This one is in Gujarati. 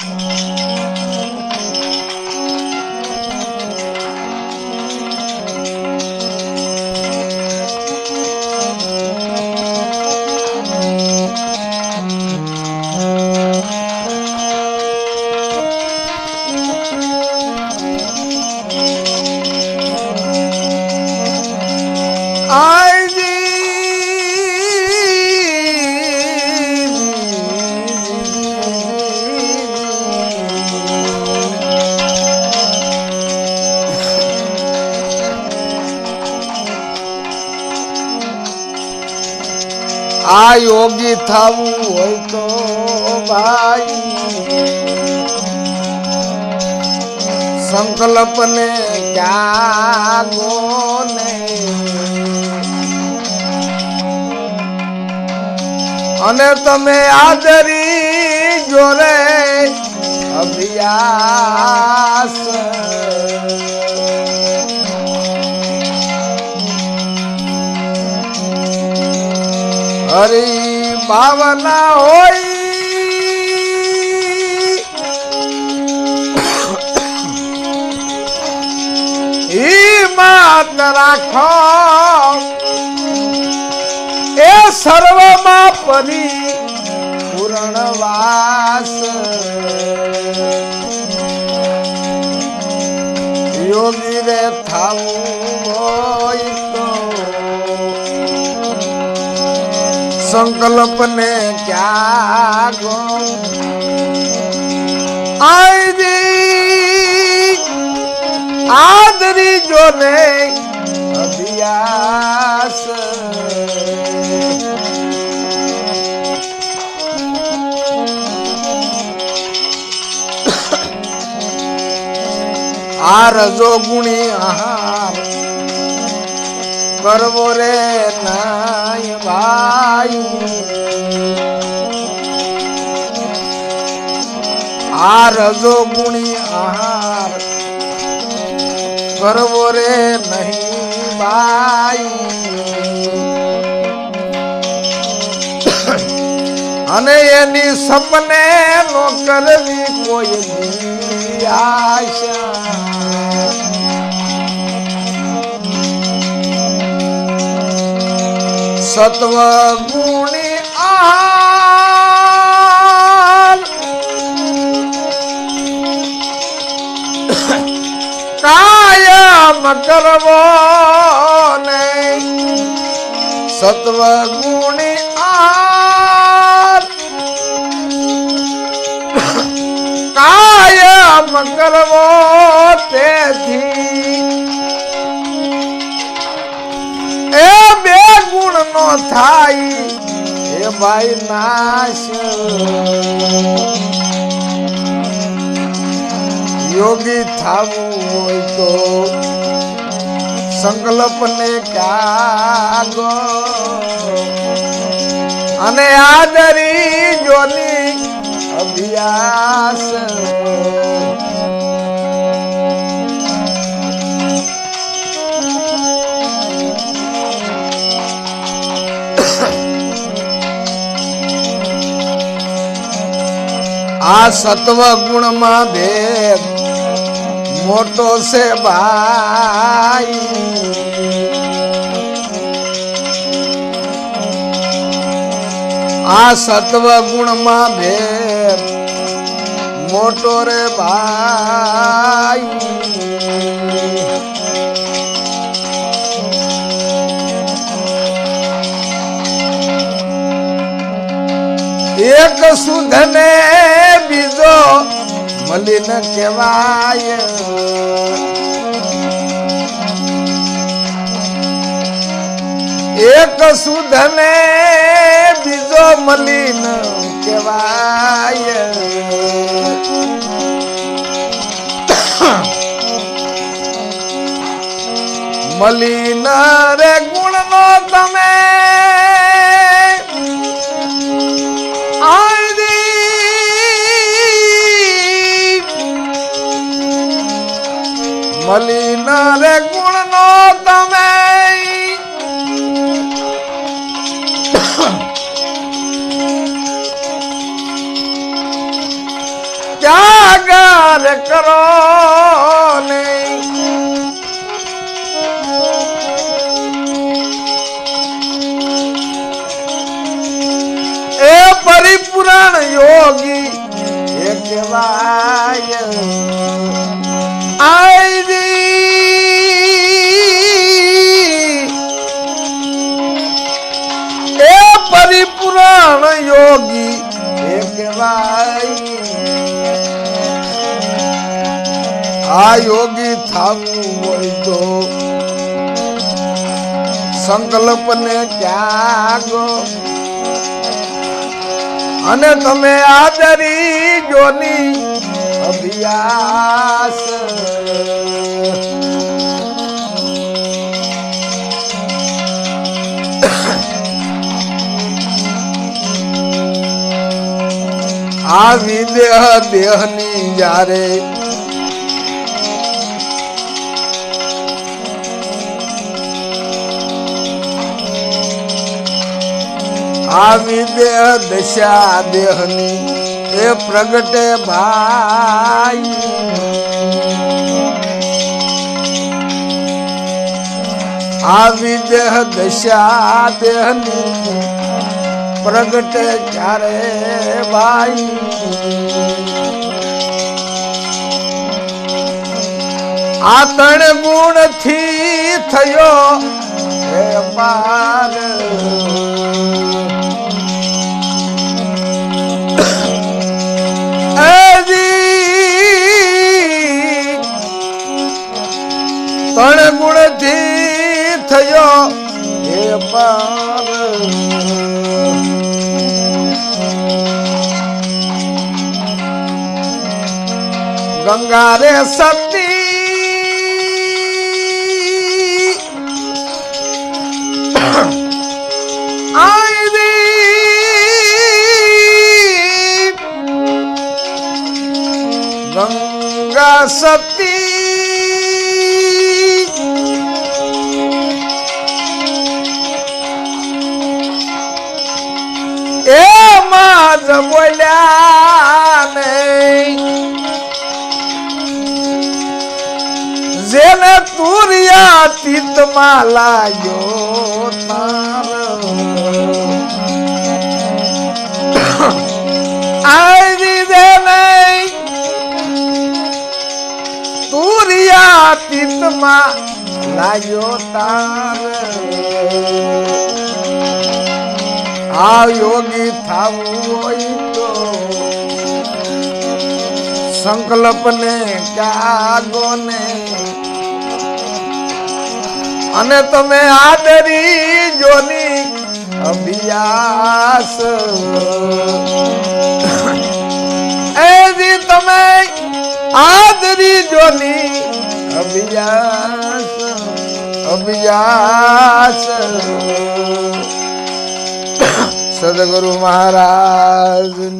આ યોગી થવું હોય તો ભાઈ. સંકલ્પ ને ત્યાગો ને. અને તમે આદરી જોરે અભ્યાસ. હરી ભાવના હોય. ઈ માત રાખો. એ સર્વમાં પરી પૂર્ણવાસ સંકલ્પ ને ત્યાગો આદરી જો ને અભ્યાસ. આ રજો ગુણી આહાર કરવો રે નાય ભાઈ આ રજો ગુણી આહાર કરવો રે નહીં ભાઈ અને એની સપને નો કરવી કોઈ આશા. સત્વ ગુણી કાયમ કરવો ને સત્વ ગુણી કાયમ કરવો તેથી થાય? એ ભાઈ નાશ. યોગી થવું હોય તો સંકલ્પ ને કાગો અને આદરી જોની અભ્યાસ. આ સત્વ ગુણમાં ભેદ મોટો છે ભાઈ. આ સત્વ ગુણમાં ભેદ મોટો રે ભાઈ. એક સુધ ને બીજો મલિન કહેવાય. એક સુધને બીજો મલિન કહેવાય. મલિન રે ગુણ નો તમે મલિન રે ગુણ નો તમે. તમારે કરો એ પરિપુરાણ યોગી એ કહેવાય. પરિપુરાણ યોગી એ કહેવાય. આ યોગી થવું હોય તો સંકલ્પને ત્યાગો. અને તમે આદરી જોની અભ્યાસ. આ વિદેહ દેહની જ્યારે આવી દેહ દશા દેહની, એ પ્રગટે ભાઈ. આવી દેહ દશા દેહની પ્રગટે ક્યારે ભાઈ. આ ત્રણ ગુણથી થયો પાર ત્રણ ગુણથી થયો હે પાર. ગંગા રે સતી ગંગા સતી એ માં બોલ્યા નહીં તીતમાં લાયો આવી દે નહીં. તુરિયા તીતમાં લાયો તાર આ યોગી થાવું સંકલ્પને ત્યાગો ને અને તમે આદરી જોની અભ્યાસ. એજી તમે આદરી જોની અભ્યાસ અભ્યાસ. સદગુરુ મહારાજની